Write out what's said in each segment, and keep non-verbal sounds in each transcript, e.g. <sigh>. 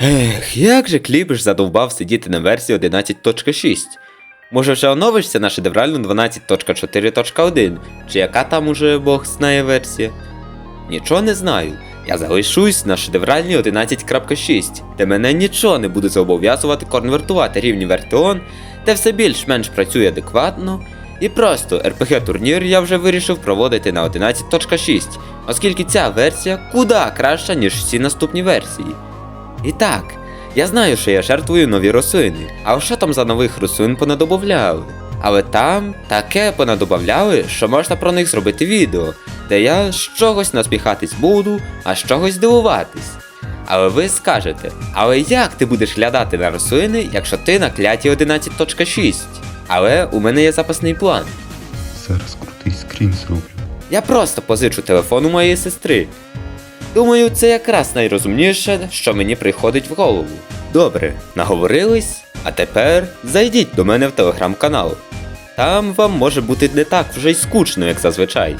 Ех, як же кліпиш задовбав сидіти на версії 11.6. Може вже оновишся на шедевральну 12.4.1, чи яка там уже Бог знає версія? Нічого не знаю. Я залишусь на шедевральній 11.6, де мене нічого не буде зобов'язувати конвертувати рівні Вертеон, де все більш-менш працює адекватно. І просто RPG турнір я вже вирішив проводити на 11.6, оскільки ця версія куди краща, ніж всі наступні версії. І так, я знаю, що я жертвую нові рослини, а що там за нових рослин понадобавляли? Але там таке понадобавляли, що можна про них зробити відео, де я з чогось насміхатись буду, а з чогось дивуватись. Але ви скажете, але як ти будеш глядати на рослини, якщо ти на кляті 11.6? Але у мене є запасний план. Зараз крутий скрін зроблю. Я просто позичу телефон у моєї сестри. Думаю, це якраз найрозумніше, що мені приходить в голову. Добре, наговорились, а тепер зайдіть до мене в телеграм-канал. Там вам може бути не так вже й скучно, як зазвичай.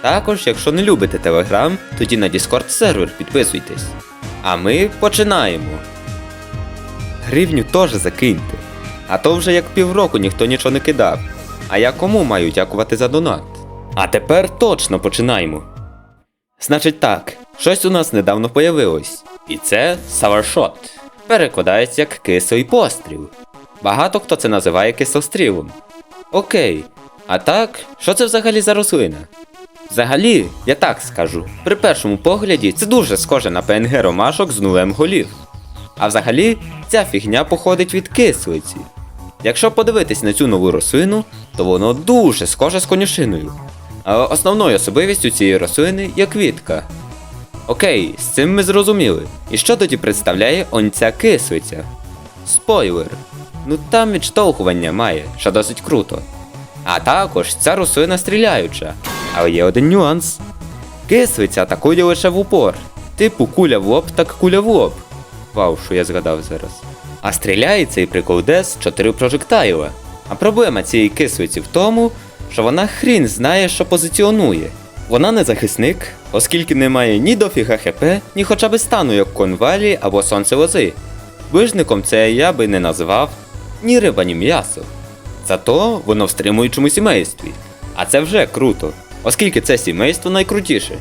Також, якщо не любите телеграм, тоді на Discord сервер підписуйтесь. А ми починаємо. Гривню теж закиньте. А то вже як півроку ніхто нічого не кидав. А я кому маю дякувати за донат? А тепер точно починаємо. Значить так, щось у нас недавно появилось. І це Sourshot. Перекладається як кислий постріл. Багато хто це називає кислострілом. Окей. А так, що це взагалі за рослина? Взагалі, я так скажу, при першому погляді це дуже схоже на ПНГ ромашок з нулем голів. А взагалі, ця фігня походить від кислиці. Якщо подивитись на цю нову рослину, то воно дуже схоже з конюшиною. Але основною особливістю цієї рослини є квітка. Окей, з цим ми зрозуміли. І що тоді представляє он ця кислиця? Спойлер. Ну там відштовхування має, що досить круто. А також ця рослина стріляюча. Але є один нюанс. Кислиця атакує лише в упор. Типу куля в лоб, так куля в лоб. Вау, що я згадав зараз. А стріляє цей прикол з 4 прожектайла. А проблема цієї кислиці в тому, що вона хрін знає, що позиціонує. Вона не захисник, оскільки не має ні дофіга хп, ні хоча б стану як конвалі або сонце лози. Вижником це я би не називав ні риба, ні м'ясо. Зато воно в стримуючому сімействі. А це вже круто, оскільки це сімейство найкрутіше.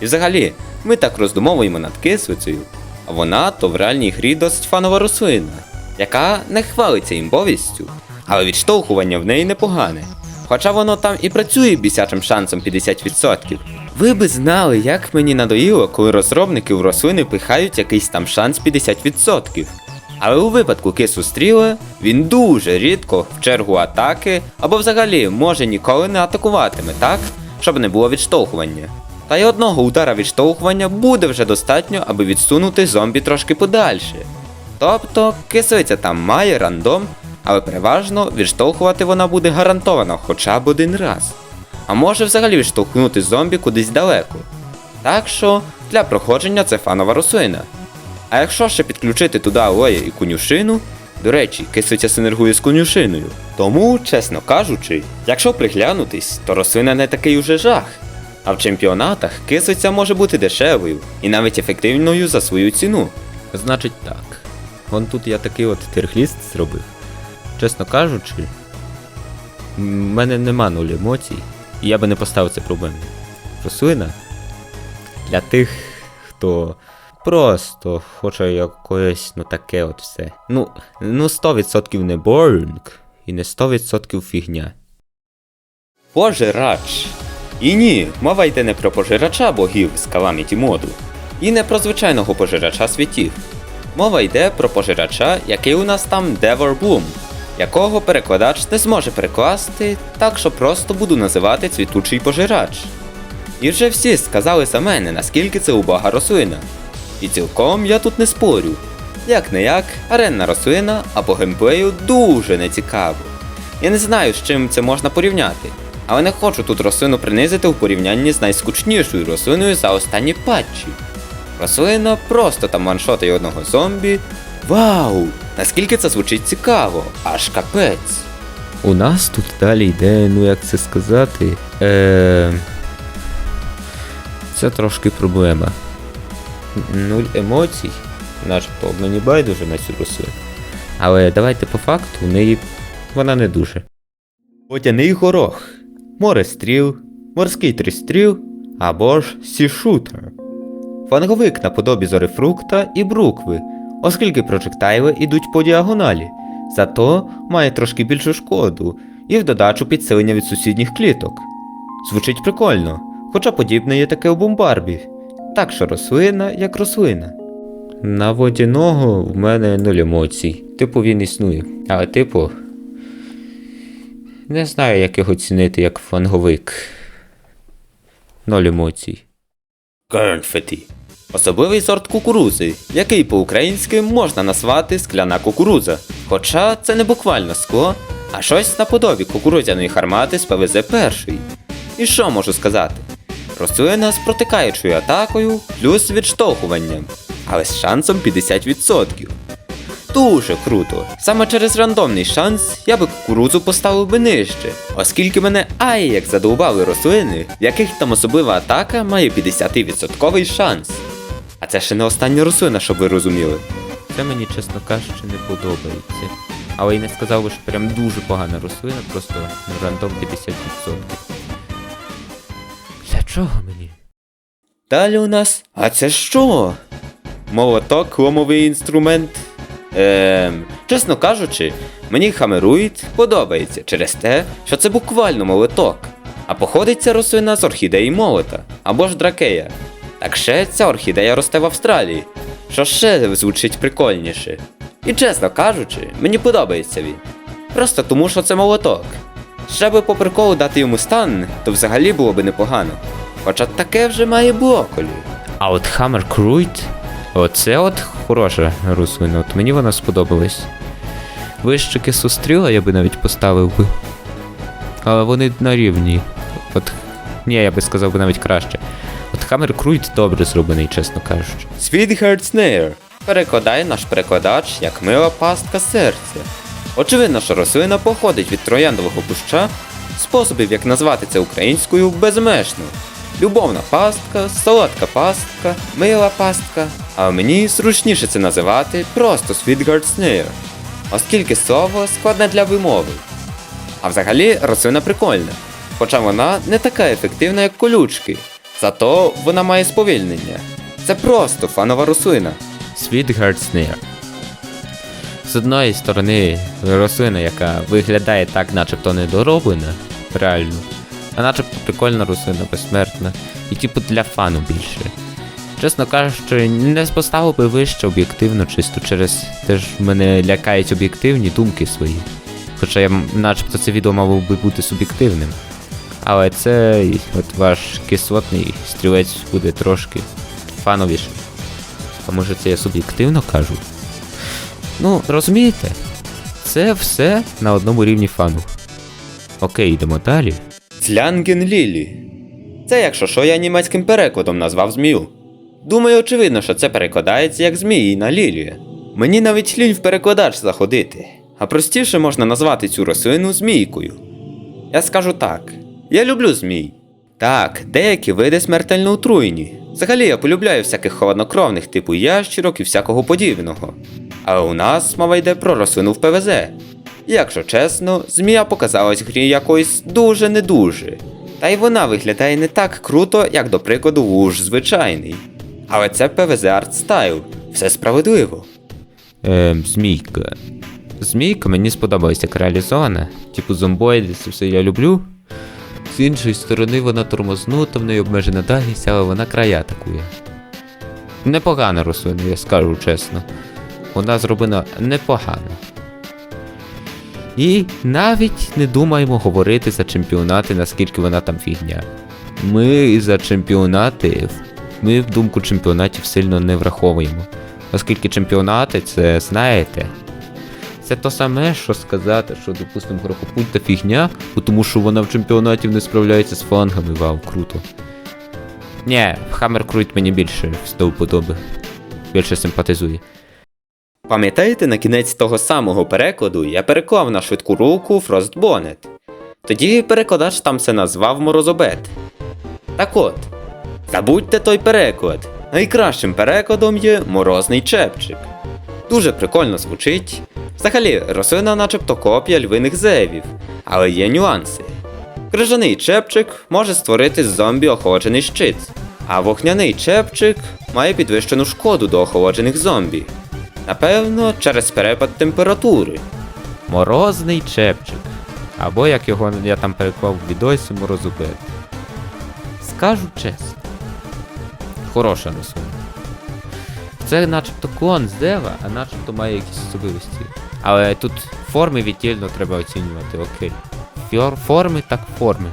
І взагалі, ми так роздумовуємо над кислицею, а вона то в реальній грі досить фанова рослина, яка не хвалиться імбовістю, але відштовхування в неї непогане. Хоча воно там і працює бісячим шансом 50%. Ви би знали, як мені надоїло, коли розробники в рослини пихають якийсь там шанс 50%. Але у випадку кису стріла він дуже рідко в чергу атаки або взагалі може ніколи не атакуватиме, так? Щоб не було відштовхування. Та й одного удара відштовхування буде вже достатньо, аби відсунути зомбі трошки подальше. Тобто кислиця там має рандом, але переважно відштовхувати вона буде гарантовано хоча б один раз. А може взагалі відштовхнути зомбі кудись далеко. Так що для проходження це фанова рослина. А якщо ще підключити туди алоє і конюшину, до речі, кислиця синергує з конюшиною. Тому, чесно кажучи, якщо приглянутись, то рослина не такий уже жах. А в чемпіонатах кислиця може бути дешевою і навіть ефективною за свою ціну. Значить так. Вон тут я такий от тиргліст зробив. Чесно кажучи, в мене нема нуль емоцій, і я би не поставив це проблемою. Рослина для тих, хто просто хоче якоїсь, ну таке от все. Ну, ну 100% не boring і не 100% фігня. Пожирач. І ні, мова йде не про пожирача богів з Calamity моду, і не про звичайного пожирача світів. Мова йде про пожирача, який у нас там Devor Bloom, якого перекладач не зможе перекласти, так що просто буду називати цвітучий пожирач. І вже всі сказали за мене, наскільки це убога рослина. І цілком я тут не спорю. Як не як, аренна рослина, а по геймплею дуже нецікаво. Я не знаю, з чим це можна порівняти, але не хочу тут рослину принизити в порівнянні з найскучнішою рослиною за останні патчі. Рослина просто там ваншотає одного зомбі. Вау! Наскільки це звучить цікаво, аж капець. У нас тут далі йде, ну як це сказати. Е... Це трошки проблема. Нуль емоцій. начебто мені байдуже на цю рослину. Але давайте по факту, в неї вона не дуже. Водяний горох, море стріл, морський тристріл або ж сішутер. Фанговик наподобі зорефрукта і брукви, оскільки прожектайли йдуть по діагоналі, зато має трошки більшу шкоду і в додачу підсилення від сусідніх кліток. Звучить прикольно, хоча подібне є таке у бомбарбі. Так що рослина як рослина. На водяного в мене нуль емоцій. Типу він існує. Але типу. Не знаю, як його цінити як фанговик. Ноль емоцій. Кернфеті. Особливий сорт кукурузи, який по-українськи можна назвати скляна кукуруза. Хоча це не буквально скло, а щось наподобі кукурудзяної хармати з ПВЗ першої. І що можу сказати? Рослина з протикаючою атакою плюс відштовхуванням, але з шансом 50%. Дуже круто. Саме через рандомний шанс я би кукурудзу поставив би нижче, оскільки мене ай як задовбали рослини, в яких там особлива атака має 50% шанс. А це ще не остання рослина, щоб ви розуміли. Це мені, чесно кажучи, не подобається. Але й не сказав би, що прям дуже погана рослина, просто рандом 50%. Для чого мені? Далі у нас. А це що? Молоток, ломовий інструмент. Ем, чесно кажучи, мені хамеруїт подобається через те, що це буквально молоток. А походить ця рослина з орхідеї молота або ж дракея. Так ще ця орхідея росте в Австралії, що ще звучить прикольніше. І чесно кажучи, мені подобається він. Просто тому, що це молоток. Ще би по приколу дати йому стан, то взагалі було би непогано. Хоча таке вже має блоколі. А от Hammer Cruit, оце от хороша рослина, от мені вона сподобалась. Вище кисостріла я би навіть поставив би. Але вони на рівні. От. Ні, я би сказав би навіть краще. Hammer Cruit добре зроблений, чесно кажучи. Sweetheart Snare. Перекладає наш перекладач як мила пастка серця. Очевидно, що рослина походить від трояндового куща, способів, як назвати це українською, безмежно. Любовна пастка, солодка пастка, мила пастка. А мені зручніше це називати просто Sweetheart Snare, оскільки слово складне для вимови. А взагалі рослина прикольна, хоча вона не така ефективна, як колючки. Зато вона має сповільнення. Це просто фанова рослина. Sweetheart Snare. З одної сторони, рослина, яка виглядає так, начебто недороблена, реально. А начебто прикольна рослина, безсмертна. І типу для фану більше. Чесно кажучи, не поставив би вище об'єктивно, чисто через те ж мене лякають об'єктивні думки свої. Хоча я начебто це відео мав би бути суб'єктивним. Але це от ваш кислотний стрілець буде трошки фановіше. А може це я суб'єктивно кажу? Ну, розумієте? Це все на одному рівні фану. Окей, йдемо далі. Цлянген Лілі. Це, якщо що, я німецьким перекладом назвав змію. Думаю, очевидно, що це перекладається як зміїна лілія. Мені навіть лінь в перекладач заходити, а простіше можна назвати цю рослину змійкою. Я скажу так: я люблю змій. Так, деякі види смертельно отруєні. Взагалі я полюбляю всяких холоднокровних, типу ящірок і всякого подібного. Але у нас мова йде про рослину в ПВЗ. Якщо чесно, змія показалась в грі якоюсь дуже не дуже. Та й вона виглядає не так круто, як до прикладу вуж звичайний. Але це ПВЗ артстайл, все справедливо. Ем, змійка. Змійка мені сподобалась як реалізована. Типу зомбоїди, це все я люблю. З іншої сторони, вона тормознута, в неї обмежена дальність, але вона края атакує. Непогана рослина, я скажу чесно. Вона зроблена непогано. І навіть не думаємо говорити за чемпіонати, наскільки вона там фігня. Ми за чемпіонати, ми в думку чемпіонатів сильно не враховуємо. Оскільки чемпіонати це, знаєте, це то саме, що сказати, що, допустимо, грохопульта фігня, тому що вона в чемпіонаті не справляється з флангами, вау, круто. Ні, Хаммер Крут мені більше до вподоби. Більше симпатизує. Пам'ятаєте, на кінець того самого перекладу я переклав на швидку руку Frostbonnet. Тоді перекладач там це назвав морозобет. Так от, забудьте той переклад. Найкращим перекладом є морозний чепчик. Дуже прикольно звучить. Взагалі, рослина начебто копія львиних зевів, але є нюанси. Крижаний чепчик може створити з зомбі охолоджений щит, а вогняний чепчик має підвищену шкоду до охолоджених зомбі. Напевно, через перепад температури. Морозний чепчик. Або як його я там переклав в відосі морозобит. Скажу чесно. Хороша рослина. Це начебто клон з дева, а начебто має якісь особливості. Але тут форми віддільно треба оцінювати, окей. Фьор, форми так форми.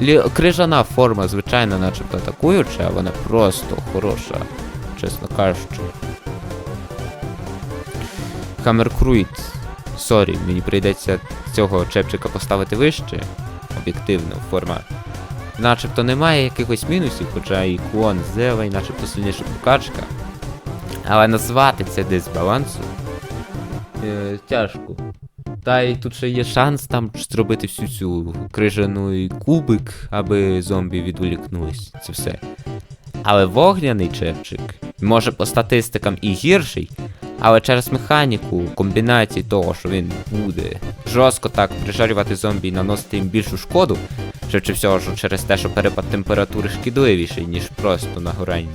Лі, крижана форма, звичайно, начебто атакуюча, а вона просто хороша, чесно кажучи. Хаммеркруїт. Сорі, мені прийдеться цього чепчика поставити вище. Об'єктивно, форма. Начебто немає якихось мінусів, хоча і клон Зева, і начебто сильніша покачка. Але назвати це дисбалансу е, тяжко. Та й тут ще є шанс там зробити всю цю крижану кубик, аби зомбі відволікнулись. Це все. Але вогняний чепчик може по статистикам і гірший, але через механіку, комбінації того, що він буде жорстко так прижарювати зомбі і наносити їм більшу шкоду, швидше всього, що через те, що перепад температури шкідливіший, ніж просто нагорання,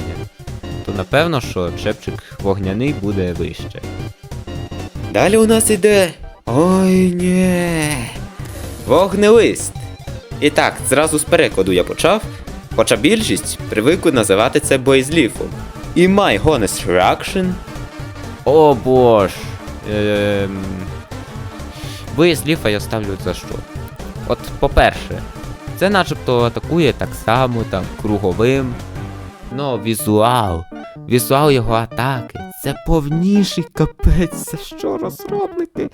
то напевно, що чепчик вогняний буде вище. Далі у нас іде. Ой ні. Вогнелист. І так, зразу з перекладу я почав, хоча більшість привикли називати це боєзліфом. І my honest reaction О бож. Ем... Виїзд ліфа я ставлю за що? От, по-перше, це начебто атакує так само, там, круговим. Ну, візуал. Візуал його атаки. Це повніший капець. Це що, розробники?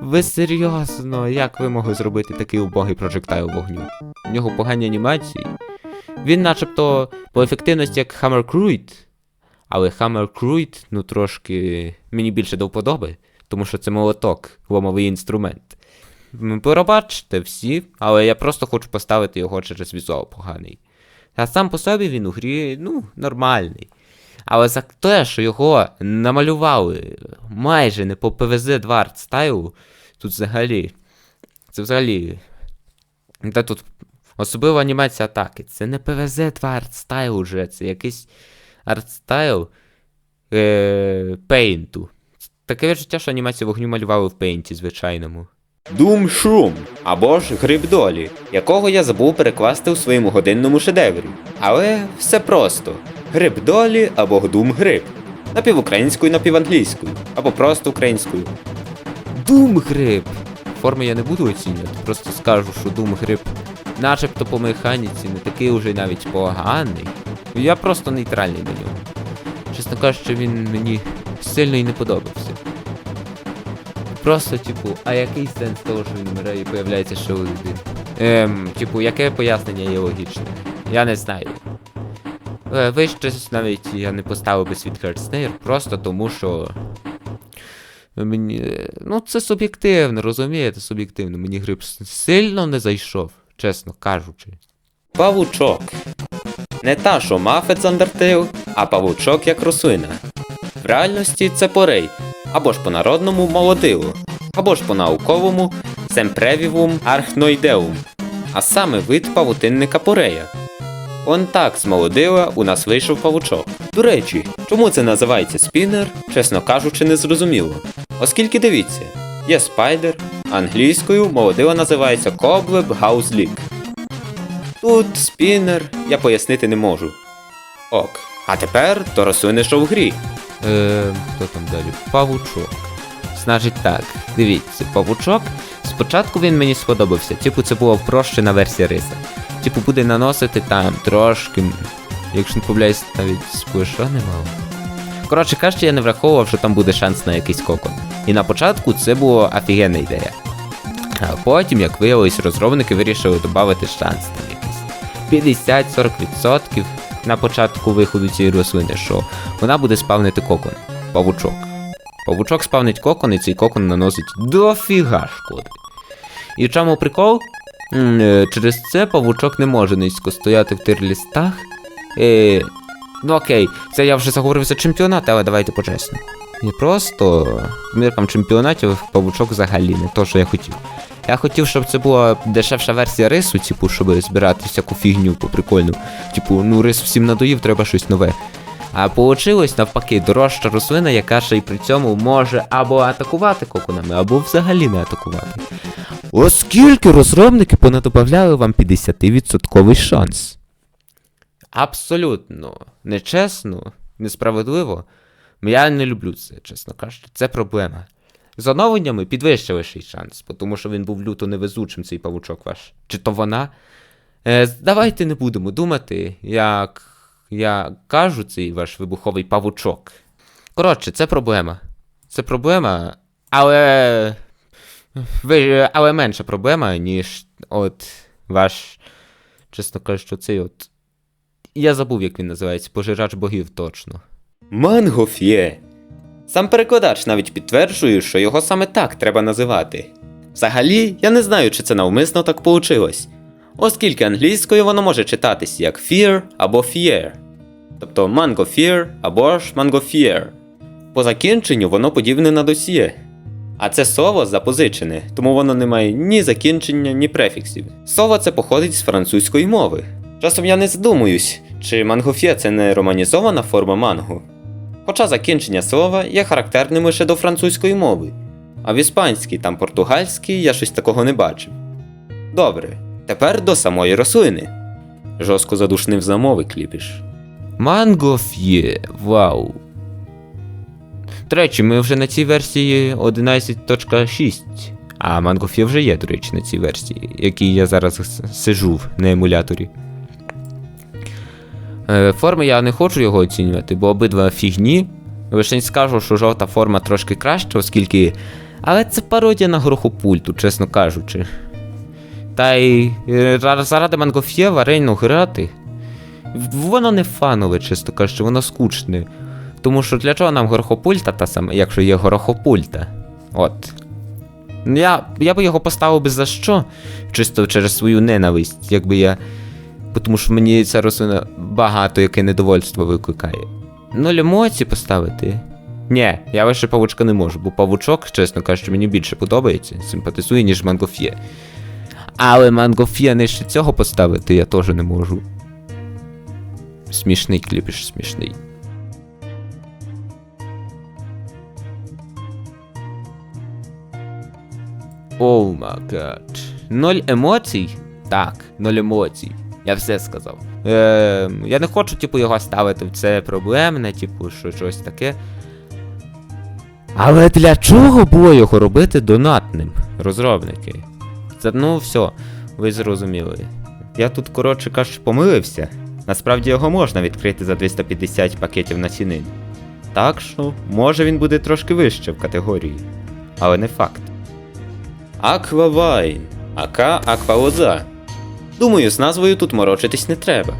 Ви серйозно, як ви могли зробити такий убогий прожектайл вогню? У нього погані анімації. Він начебто по ефективності як Hammer Cruit, але Hammer Cruit, ну трошки мені більше до вподоби, тому що це молоток, ломовий інструмент. Пробачте всі, але я просто хочу поставити його через візуал поганий. А сам по собі він у грі, ну, нормальний. Але за те, що його намалювали майже не по ПВЗ 2 артстайлу, тут взагалі. Це взагалі. Та тут особлива анімація атаки. Це не ПВЗ 2 артстайл уже, це якийсь артстайл е, пейнту. Таке відчуття, що анімацію вогню малювали в пейнті звичайному. Doom Shroom або ж Гриб долі, якого я забув перекласти у своєму годинному шедеврі. Але все просто: Гриб долі або Doom Гриб. Напівукраїнською, напіванглійською, або просто українською. Дум гриб! Форми я не буду оцінювати, просто скажу, що Дум гриб начебто по механіці не такий уже навіть поганий. Я просто нейтральний до нього. Чесно кажучи, він мені сильно і не подобався. Просто, типу, а який сенс того, що він вмирає і появляється ще один? Ем, типу, яке пояснення є логічне? Я не знаю. Е, Вище навіть я не поставив би світ Хардснейр, просто тому що. Мені. Ну, це суб'єктивно, розумієте, суб'єктивно. Мені гриб сильно не зайшов, чесно кажучи. Павучок. Не та, що мафет з Undertale, а павучок як рослина. В реальності це порей, або ж по-народному молодило, або ж по-науковому семпревівум архноїдеум, а саме вид павутинника порея. Он так з молодила у нас вийшов павучок. До речі, чому це називається спінер, чесно кажучи, не зрозуміло. Оскільки дивіться, є спайдер, англійською молодила називається Cobweb House Leak. Тут спінер я пояснити не можу. Ок. А тепер до рослини, що в грі. Е, хто там далі? Павучок. Значить так, дивіться, павучок. Спочатку він мені сподобався, типу це була впрощена версія риса. Типу буде наносити там трошки. Якщо не помиляюсь, навіть сплеша немало. Коротше кажучи, я не враховував, що там буде шанс на якийсь кокон. І на початку це була офігенна ідея. А потім, як виявилось, розробники вирішили додати шанс там якийсь 50-40% на початку виходу цієї рослини, що вона буде спавнити кокон. Павучок. Павучок спавнить кокон, і цей кокон наносить дофіга шкоди. І чому прикол? Е, Через це павучок не може низько стояти в тирлістах. Е, Ну окей, це я вже заговорив за чемпіонат, але давайте почесно. Не просто міркам чемпіонатів павучок взагалі не то, що я хотів. Я хотів, щоб це була дешевша версія рису, типу, щоб збирати всяку фігню по прикольну. Типу, ну рис всім надоїв, треба щось нове. А получилось навпаки дорожча рослина, яка ще й при цьому може або атакувати коконами, або взагалі не атакувати. Оскільки розробники понадобавляли вам 50% шанс. Абсолютно нечесно, несправедливо. Я не люблю це, чесно кажучи. Це проблема. З оновленнями підвищили ще й шанс, тому що він був люто невезучим, цей павучок ваш. Чи то вона? Е, давайте не будемо думати, як я кажу, цей ваш вибуховий павучок. Коротше, це проблема. Це проблема, але. Але менша проблема, ніж от ваш, чесно кажучи, цей от. Я забув, як він називається, пожирач богів точно. Мангоф'є. Сам перекладач навіть підтверджує, що його саме так треба називати. Взагалі, я не знаю, чи це навмисно так получилось, оскільки англійською воно може читатись як fear або fear, тобто mango fear або ж mango fear. По закінченню воно подібне на досьє. А це слово запозичене, тому воно не має ні закінчення, ні префіксів. Слово це походить з французької мови. Часом я не задумуюсь, чи мангоф'є це не романізована форма манго. Хоча закінчення слова є характерним лише до французької мови, а в іспанській та португальській я щось такого не бачив. Добре, тепер до самої рослини. Жорстко задушнив замови кліпіш. Мангоф'є, вау. До речі, ми вже на цій версії 11.6. А Мангоф'є вже є, до речі, на цій версії, якій я зараз сижу на емуляторі. Е, форми я не хочу його оцінювати, бо обидва фігні. Лише не скажу, що жовта форма трошки краща, оскільки. Але це пародія на грохопульту, чесно кажучи. Та й е, заради Мангоф'є в арену грати. Воно не фанове, чесно кажучи, воно скучне. Тому що для чого нам горохопульта та саме, якщо є горохопульта? От. Я, я би його поставив би за що? Чисто через свою ненависть, якби я. Тому що мені ця рослина багато яке недовольство викликає. Нуль емоцій поставити. Ні, я лише павучка не можу, бо павучок, чесно кажучи, мені більше подобається, симпатизує, ніж мангоф'є. Але мангоф'є нижче цього поставити я теж не можу. Смішний кліпіш, смішний. Оу гад. Ноль емоцій? Так, ноль емоцій. Я все сказав. Е, я не хочу, типу, його ставити в це проблемне, типу, що щось таке. Але для чого було його робити донатним, розробники? Це, ну, все, ви зрозуміли. Я тут, коротше кажучи, помилився. Насправді його можна відкрити за 250 пакетів насінин. Так що, може він буде трошки вище в категорії. Але не факт. Аквавайн, ака Аквалоза. Думаю, з назвою тут морочитись не треба.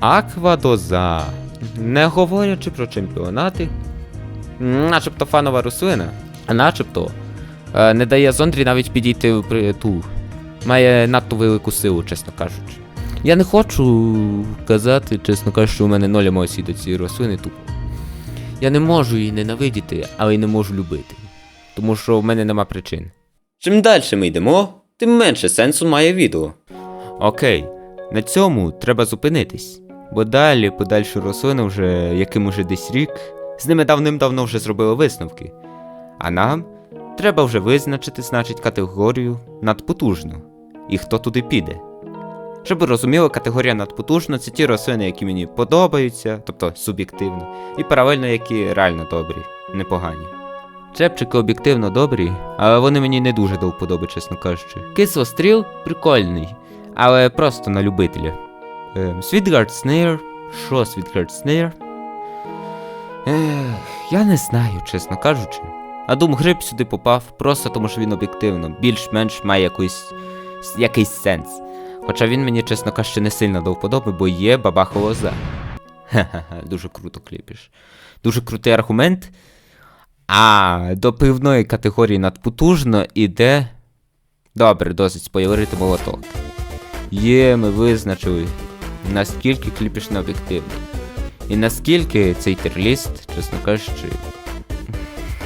Аквадоза. Не говорячи про чемпіонати. Начебто фанова рослина, а начебто е, не дає зондрі навіть підійти в ту. Має надто велику силу, чесно кажучи. Я не хочу казати, чесно кажучи, що у мене ноль емоцій до цієї рослини тупо. Я не можу її ненавидіти, але й не можу любити. Тому що в мене нема причин. Чим далі ми йдемо, тим менше сенсу має відео. Окей, на цьому треба зупинитись. Бо далі подальшу рослину вже яким уже десь рік, з ними давним-давно вже зробили висновки. А нам треба вже визначити, значить, категорію надпотужно. І хто туди піде. Щоб ви розуміли, категорія надпотужно це ті рослини, які мені подобаються, тобто суб'єктивно, і паралельно які реально добрі, непогані. Чепчики об'єктивно добрі, але вони мені не дуже до вподоби, чесно кажучи. Кислостріл прикольний, але просто на любителя. Ем, Sweetguard Snare. Що Sweetguard Snare? Ех, я не знаю, чесно кажучи. А Doom Гриб сюди попав просто тому, що він об'єктивно більш-менш має якийсь, якийсь сенс. Хоча він мені, чесно кажучи, не сильно до вподоби, бо є бабаха лоза. Ха-ха-ха, дуже круто кліпіш. Дуже крутий аргумент. А до пивної категорії надпотужно іде. Добре, досить спойлерити молоток. Є, ми визначили, наскільки кліпіш не об'єктивний. І наскільки цей терліст, чесно кажучи.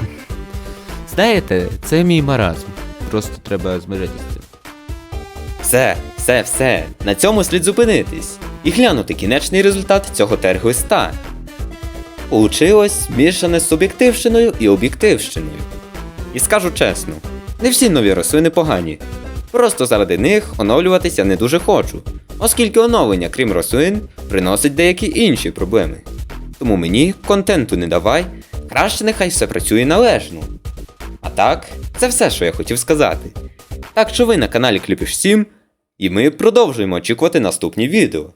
<laughs> Знаєте, це мій маразм. Просто треба змиритися. Все, все, все. На цьому слід зупинитись і глянути кінечний результат цього тергвиста. Получилось мішане з суб'єктивщиною і об'єктивщиною. І скажу чесно, не всі нові рослини погані. Просто заради них оновлюватися не дуже хочу, оскільки оновлення, крім рослин, приносить деякі інші проблеми. Тому мені контенту не давай, краще нехай все працює належно. А так, це все, що я хотів сказати. Так що ви на каналі Кліпіш 7, і ми продовжуємо очікувати наступні відео.